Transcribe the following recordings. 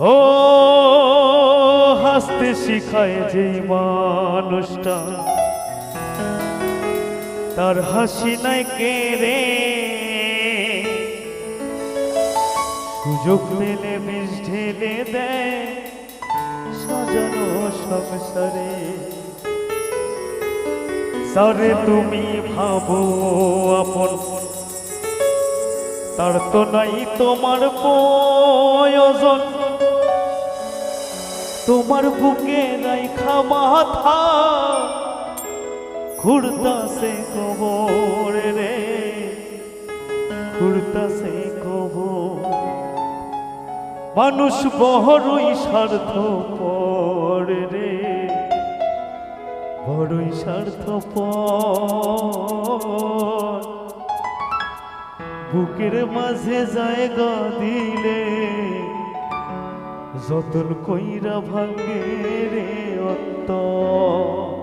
ও হাসতে শিখায় যেই মানুষটা, তার হাসি নাই কে রে? সুযোগ পেলে বিষ ঢেলে দেয়, সাজানো সংসারে। সারে তুমি ভাবো আপন, তার তো নাই তোমার প্রয়োজন। তোমার বুকে নাই খামাথা সে কবর রে ঘুরতাছে কবর মানুষ বড়ই স্বার্থ পরে রে, বড়ই স্বার্থ বুকের মাঝে জায়গা দিলে যতন কইরা ভাঙ্গে রে অন্তর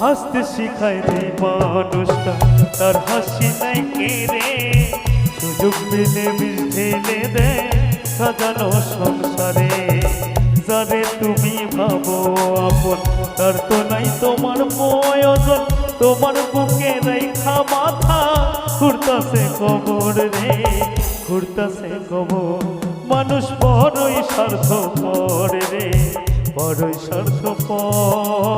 হাসতে শিখায় যে মানুষটা। তার হাসি নাই কে রে? সুযোগ পেলে বিষ ঢেলে দেয় সাজানো সংসারে। যারে তুমি ভাবো আপন, তার তো নাই তোমার প্রয়োজন। তোমার বুকে রেখা মাথা, ঘুরতাছে কবর রে, ঘুরতাছে কবর। মানুষ বড়ই স্বার্থ পরে রে, বড়ই স্বার্থ পর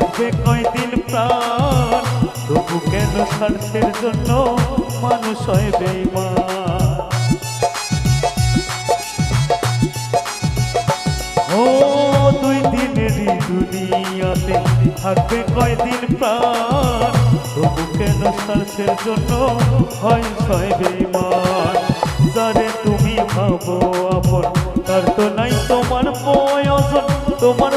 থাকবে কয়দিন প্রাণ? তবু কেন স্বার্থের জন্য মানুষ হয় বেইমান ও, দুই দুনিয়াতে থাকবে কয়দিন প্রাণ? তবু কেন স্বার্থের জন্য হয় যারে তুমি ভাবো আপন, তার তো নাই তোমার প্রয়োজন। তোমার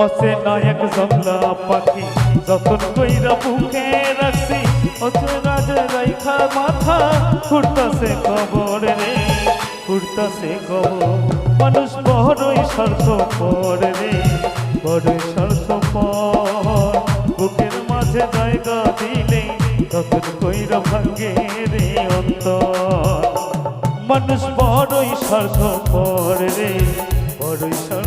অসে নায়ক জমলা পাখি যতন কইরা বুকে রাখছি অসে রাজ রাইখা মাথা ঘুরতাছে কবর রে ঘুরতাছে কবর। মানুষ বড়ই স্বার্থ পরে রে, বড়ই স্বার্থ পর বুকের মাঝে জায়গা দিলে তখন কইরা ভাঙ্গে রে অন্তর। মানুষ বড়ই স্বার্থ পরে রে, বড়ই স্বার্থ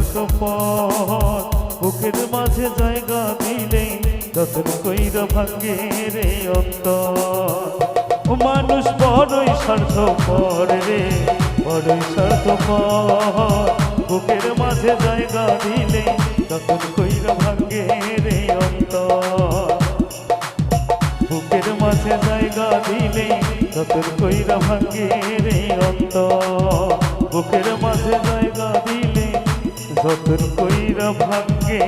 যতন কইরা ভাঙ্গে রে অন্তর। মানুষ বড়ই স্বার্থ পরে রে, বড়ই স্বার্থ বুকের মাঝে জায়গা দিলে যতন কইরা ভাঙ্গে রে অন্তর। বুকের মাঝে জায়গা দিলে যতন কইরা ভাঙ্গে রে অন্ত বুকের মাঝে জায়গা দিলে যতন কইরা ভাঙ্গে